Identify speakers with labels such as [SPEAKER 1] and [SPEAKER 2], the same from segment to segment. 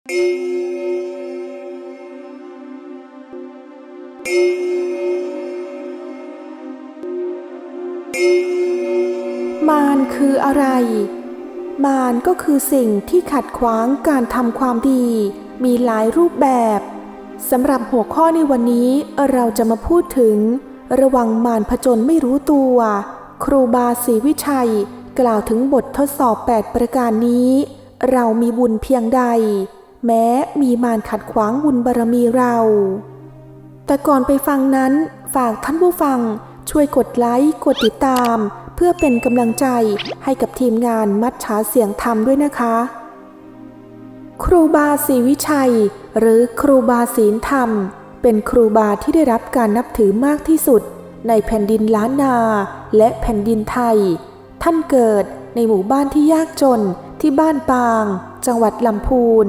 [SPEAKER 1] มารคืออะไร มารก็คือสิ่งที่ขัดขวางการทำความดี มีหลายรูปแบบสำหรับหัวข้อในวันนี้เราจะมาพูดถึง ระวังมารผจญไม่รู้ตัว ครูบาศรีวิชัย กล่าวถึงบททดสอบ 8 ประการนี้ เรามีบุญเพียงใด แม้มีมารขัดขวางบุญบารมีเรา แต่ก่อนไปฟังนั้น ฝากท่านผู้ฟังช่วยกดไลค์ กดติดตาม เพื่อเป็นกำลังใจให้กับทีมงานมัดฉาเสียงธรรมด้วยนะคะ ครูบาศรีวิชัย หรือครูบาศีลธรรม เป็นครูบาที่ได้รับการนับถือมากที่สุด ในแผ่นดินล้านนาและแผ่นดินไทย ท่านเกิดในหมู่บ้านที่ยากจนที่บ้านปาง จังหวัดลำพูน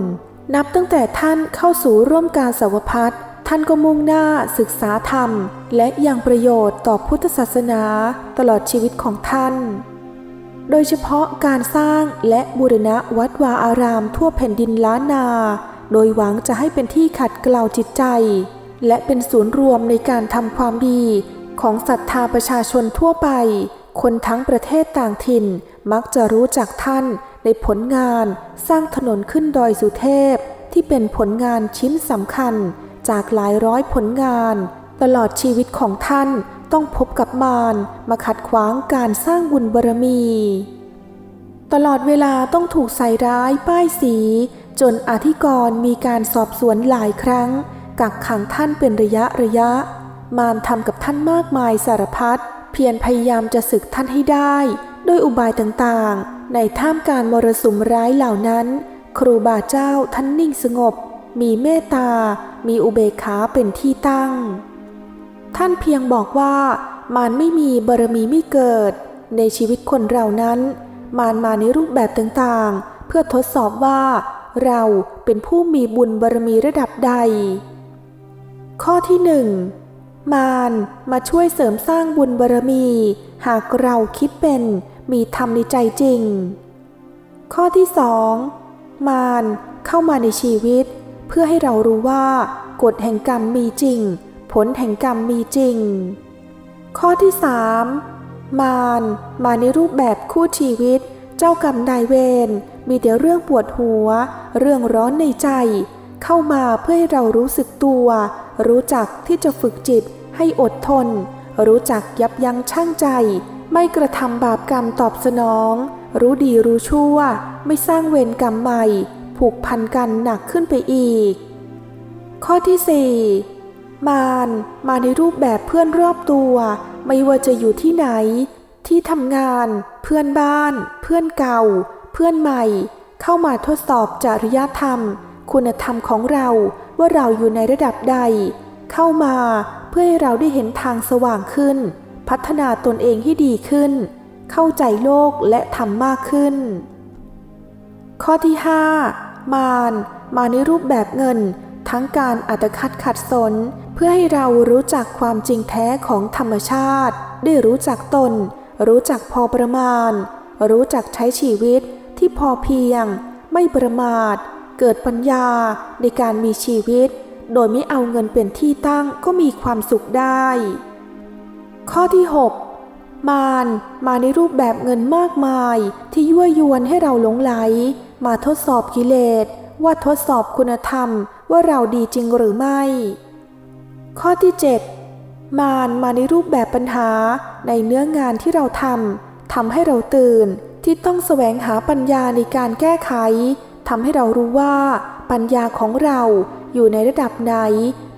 [SPEAKER 1] นับตั้งแต่ท่านเข้าสู่ร่วมการสาวพัฒน์ท่านก็มุ่งหน้าศึกษาธรรม และยังประโยชน์ต่อพุทธศาสนาตลอดชีวิตของท่าน โดยเฉพาะการสร้างและบูรณะวัดวาอารามทั่วแผ่นดินล้านนา โดยหวังจะให้เป็นที่ขัดเกลาจิตใจ และเป็นศูนย์รวมในการทำความดีของศรัทธาประชาชนทั่วไป คนทั้งประเทศต่างถิ่นมักจะรู้จักท่าน ในผลงานสร้างถนนขึ้นดอยสุเทพ ที่เป็นผลงานชิ้นสำคัญจากหลายร้อยผลงาน ตลอดชีวิตของท่านต้องพบกับมารมาขัดขวางการสร้างบุญบารมี ตลอดเวลาต้องถูกใส่ร้ายป้ายสี จนอธิกรมีการสอบสวนหลายครั้ง กักขังท่านเป็นระยะระยะ มารทำกับท่านมากมายสารพัดเพียรพยายามจะศึกท่านให้ได้ ด้วยอุบายต่างๆ ในท่ามการมรสุมร้ายเหล่านั้น ครูบาเจ้าท่านนิ่งสงบ มีเมตตา มีอุเบกขาเป็นที่ตั้ง ท่านเพียงบอกว่ามารไม่มีบารมีไม่เกิด ในชีวิตคนเรานั้น มารมาในรูปแบบต่างๆ เพื่อทดสอบว่า เราเป็นผู้มีบุญบารมีระดับใด ข้อที่หนึ่งมารมาช่วยเสริมสร้างบุญบารมี หากเราคิดเป็น มีธรรมในใจจริง ข้อที่สองมารเข้ามาในชีวิต เพื่อให้เรารู้ว่ากฎแห่งกรรมมีจริง ผลแห่งกรรมมีจริง ข้อที่สามมารมาในรูปแบบคู่ชีวิต เจ้ากรรมนายเวรมีแต่เรื่องปวดหัว เรื่องร้อนในใจ เข้ามาเพื่อให้เรารู้สึกตัว รู้จักที่จะฝึกจิตให้อดทน รู้จักยับยั้งชั่งใจ ไม่กระทำบาปกรรมตอบสนอง รู้ดีรู้ชั่ว ไม่สร้างเวรกรรมใหม่ ผูกพันกันหนักขึ้นไปอีก ข้อที่สี่มารมาในรูปแบบเพื่อนรอบตัว ไม่ว่าจะอยู่ที่ไหน ที่ทำงาน เพื่อนบ้าน เพื่อนเก่า เพื่อนใหม่ เข้ามาทดสอบจริยธรรม คุณธรรมของเราว่าเราอยู่ในระดับใด เข้ามาเพื่อให้เราได้เห็นทางสว่างขึ้น พัฒนาตนเองให้ดีขึ้น เข้าใจโลกและทำมากขึ้น ข้อที่ 5 มาร มาในรูปแบบเงิน ทั้งการอัตคัดขัดสน เพื่อให้เรารู้จักความจริงแท้ของธรรมชาติ ได้รู้จักตน รู้จักพอประมาณ รู้จักใช้ชีวิตที่พอเพียง ไม่ประมาท เกิดปัญญาในการมีชีวิต โดยไม่เอาเงินเป็นที่ตั้งก็มีความสุขได้ ข้อที่ 6 มารมาในรูปแบบเงินมากมายที่ยั่วยวนให้เราหลงไหล มาทดสอบกิเลส ว่าทดสอบคุณธรรมว่าเราดีจริงหรือไม่ ข้อที่ 7 มารมาในรูปแบบปัญหาในเนื้องานที่เราทำทำให้เราตื่นที่ต้องแสวงหาปัญญาในการแก้ไขทำให้เรารู้ว่า ปัญญาของเราอยู่ในระดับไหน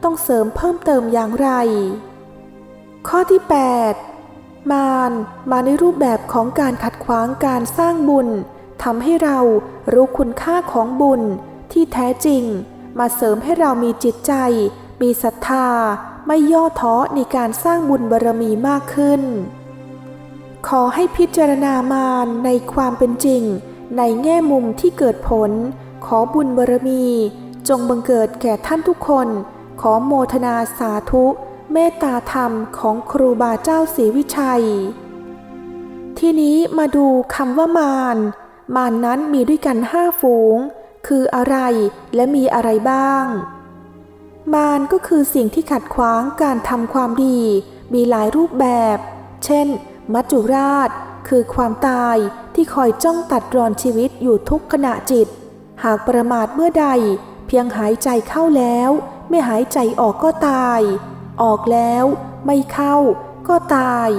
[SPEAKER 1] ต้องเสริมเพิ่มเติมอย่างไร ข้อที่ 8 มารมาในรูปแบบของการขัดขวางการสร้างบุญทำให้เรารู้คุณค่าของบุญที่แท้จริง มาเสริมให้เรามีจิตใจ มีศรัทธา ไม่ย่อท้อในการสร้างบุญบารมีมากขึ้น ขอให้พิจารณามารในความเป็นจริง ในแง่มุมที่เกิดผล ขอบุญบารมี จงบังเกิดแก่ท่านทุกคน ขอโมทนาสาธุ เมตตาธรรมของครูบาเจ้าศรีวิชัย ทีนี้มาดูคำว่ามารมารนั้นมีด้วยกันห้าฝูง คืออะไรและมีอะไรบ้าง มารก็คือสิ่งที่ขัดขวางการทำความดี มีหลายรูปแบบ เช่น มัจจุราช คือความตายที่คอยจ้องตัดรอนชีวิตอยู่ทุกขณะจิต หากประมาทเมื่อใด เพียงหายใจเข้าแล้ว ไม่หายใจออกก็ตาย ออกแล้วไม่เข้าก็ตาย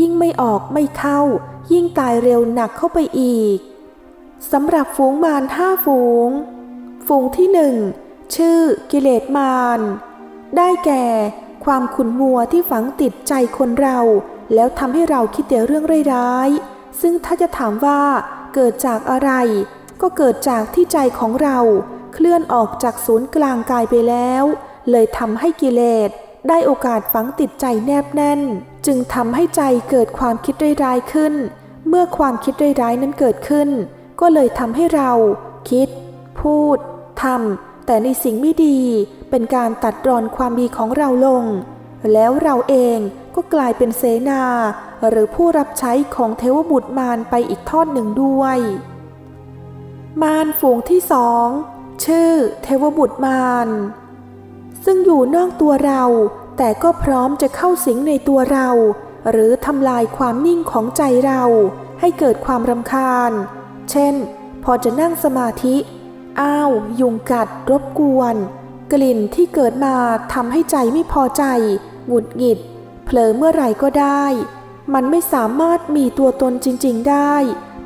[SPEAKER 1] ยิ่งไม่ออกไม่เข้า ยิ่งตายเร็วหนักเข้าไปอีกสำหรับฝูงมารห้าฝูง ฝูงที่หนึ่งชื่อกิเลสมารได้แก่ ความขุนมัวที่ฝังติดใจคนเรา แล้วทำให้เราคิดแต่เรื่องร้ายๆซึ่งถ้าจะถามว่าเกิดจากอะไร ก็เกิดจากที่ใจของเรา เคลื่อนออกจากศูนย์กลางกายไปแล้ว เลยทำให้กิเลส ได้โอกาสฝังติดใจแนบแน่น จึงทำให้ใจเกิดความคิดร้ายๆขึ้น เมื่อความคิดร้ายๆนั้นเกิดขึ้น ก็เลยทำให้เราคิด พูดทำแต่ในสิ่งไม่ดีเป็นการตัดรอนความดีของเราลง แล้วเราเองก็กลายเป็นเสนา หรือผู้รับใช้ของเทวบุตรมารไปอีกทอดหนึ่งด้วย มารฝูงที่สองชื่อเทวบุตรมาร ซึ่งอยู่นอกตัวเรา แต่ก็พร้อมจะเข้าสิงในตัวเรา หรือทำลายความนิ่งของใจเรา ให้เกิดความรำคาญ เช่น พอจะนั่งสมาธิ อ้าว ยุงกัด รบกวน กลิ่นที่เกิดมาทำให้ใจไม่พอใจ หงุดหงิด เผลอเมื่อไหร่ก็ได้ มันไม่สามารถมีตัวตนจริง ๆ ได้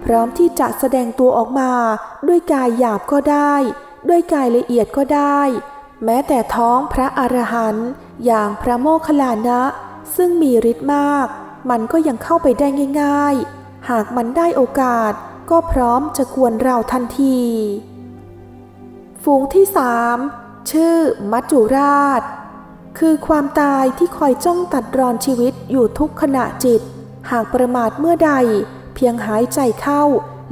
[SPEAKER 1] พร้อมที่จะแสดงตัวออกมาด้วยกายหยาบก็ได้ ด้วยกายละเอียดก็ได้ แม้แต่ท้องพระอรหันต์อย่างพระโมคคัลลานะ ซึ่งมีฤทธิ์มาก มันก็ยังเข้าไปได้ง่าย ๆ หากมันได้โอกาสก็พร้อมจะกวนเราทันที ฝูงที่สามชื่อมัจจุราช คือความตายที่คอยจ้องตัดรอนชีวิตอยู่ทุกขณะจิต หากประมาทเมื่อใด เพียงหายใจเข้า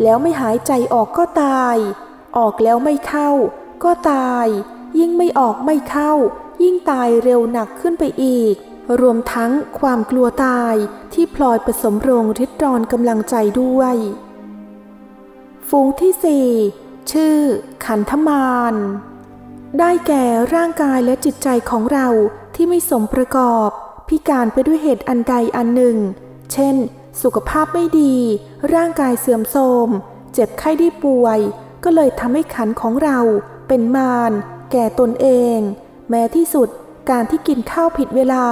[SPEAKER 1] แล้วไม่หายใจออกก็ตาย ออกแล้วไม่เข้า ก็ตาย ยิ่งไม่ออกไม่เข้า ยิ่งตายเร็วหนักขึ้นไปอีก รวมทั้งความกลัวตายที่พลอยผสมโรงริดรอนกำลังใจด้วย ฝูงที่สี่ชื่อ ขันธมาร ได้แก่ร่างกายและจิตใจของเราที่ไม่สมประกอบ พิการไปด้วยเหตุอันใดอันหนึ่ง เช่น สุขภาพไม่ดี ร่างกายเสื่อมโทรม เจ็บไข้ได้ป่วย ก็เลยทำให้ขันของเราเป็นมาร แก่ตนเอง แม้ที่สุดการที่กินข้าวผิดเวลา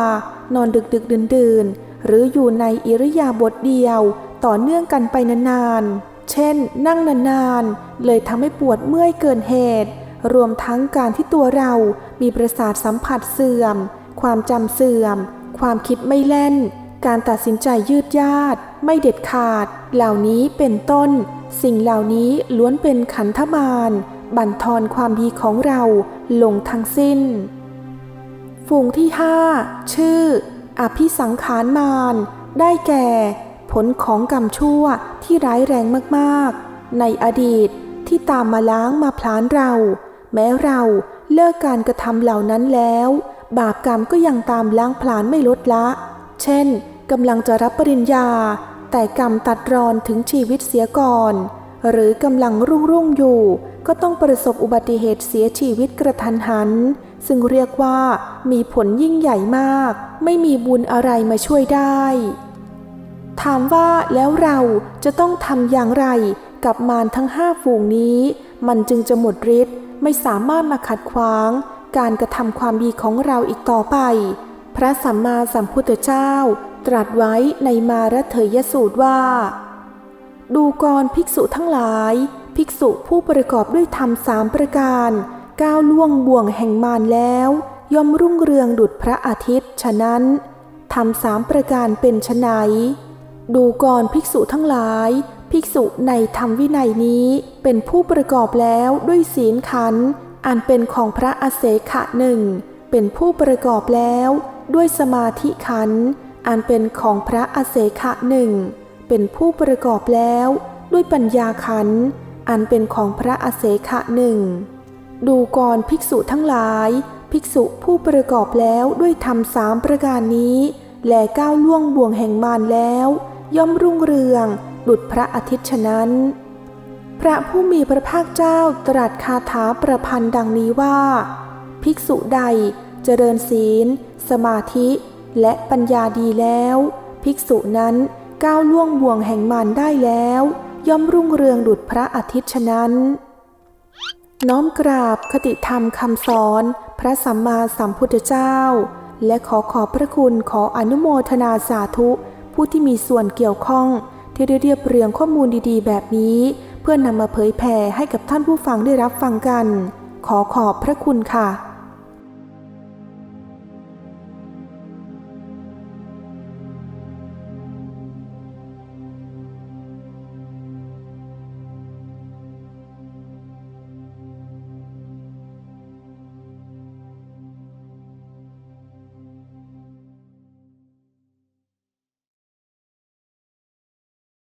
[SPEAKER 1] นอนดึกดึกดื่นดื่นๆหรืออยู่ในอิริยาบถเดียว ต่อเนื่องกันไปนานๆ เช่น นั่งนานๆ เลยทำให้ปวดเมื่อยเกินเหตุ รวมทั้งการที่ตัวเรามีประสาทสัมผัสเสื่อม ความจำเสื่อม ความคิดไม่แล่น การตัดสินใจยืดยาด ไม่เด็ดขาด เหล่านี้เป็นต้น สิ่งเหล่านี้ล้วนเป็นขันธมาร บั่นทอนความดีของเราลงทั้งสิ้น ฝูงที่ห้าชื่อ อภิสังขารมาร ได้แก่ ผลของกรรมชั่วที่ร้ายแรงมากๆ ในอดีตที่ตามมาล้างมาพลานเรา แม้เราเลิกการกระทำเหล่านั้นแล้ว บาปกรรมก็ยังตามล้างพลานไม่ลดละ เช่นกำลังจะรับปริญญา แต่กรรมตัดรอนถึงชีวิตเสียก่อน หรือกำลังรุ่งรุ่งอยู่ ก็ต้องประสบอุบัติเหตุเสียชีวิตกระทันหัน ซึ่งเรียกว่ามีผลยิ่งใหญ่มาก ไม่มีบุญอะไรมาช่วยได้ ถามว่าแล้วเราจะต้องทำอย่างไรกับมารทั้งห้าฝูงนี้ มันจึงจะหมดฤทธิ์ไม่สามารถมาขัดขวาง การกระทำความดีของเราอีกต่อไป พระสัมมาสัมพุทธเจ้า ตรัสไว้ในมารเถยสูตรว่า ดูกรภิกษุทั้งหลาย ภิกษุผู้ประกอบด้วยธรรมสามประการ ก้าวล่วงบ่วงแห่งมารแล้ว ย่อมรุ่งเรืองดุจพระอาทิตย์ ฉะนั้นธรรมสามประการเป็นไฉนดูกรภิกษุทั้งหลาย ภิกษุในธรรมวินัยนี้เป็นผู้ประกอบแล้วด้วยศีลขันอันเป็นของพระอาเสขะหนึ่งเป็นผู้ประกอบแล้วด้วยสมาธิขันอันเป็นของพระอาเสขะหนึ่งเป็นผู้ประกอบแล้วด้วยปัญญาขัน อันเป็นของพระอเสขะหนึ่ง ดูก่อนภิกษุทั้งหลาย ภิกษุผู้ประกอบแล้วด้วยธรรมสามประการนี้ แลก้าวล่วงบ่วงแห่งมารแล้ว ย่อมรุ่งเรือง ดุจพระอาทิตย์ฉะนั้น พระผู้มีพระภาคเจ้าตรัสคาถาประพันธ์ดังนี้ว่า ภิกษุใดเจริญศีล สมาธิ และปัญญาดีแล้ว ภิกษุนั้นก้าวล่วงบ่วงแห่งมารได้แล้ว ย่อมรุ่งเรืองดุจพระอาทิตย์ฉะนั้น น้อมกราบคติธรรมคำสอนพระสัมมาสัมพุทธเจ้า และขอขอบพระคุณขออนุโมทนาสาธุ ผู้ที่มีส่วนเกี่ยวข้อง ที่ได้เรียบเรียงข้อมูลดีๆ แบบนี้ เพื่อนำมาเผยแผ่ให้กับท่านผู้ฟังได้รับฟังกัน ขอขอบพระคุณค่ะ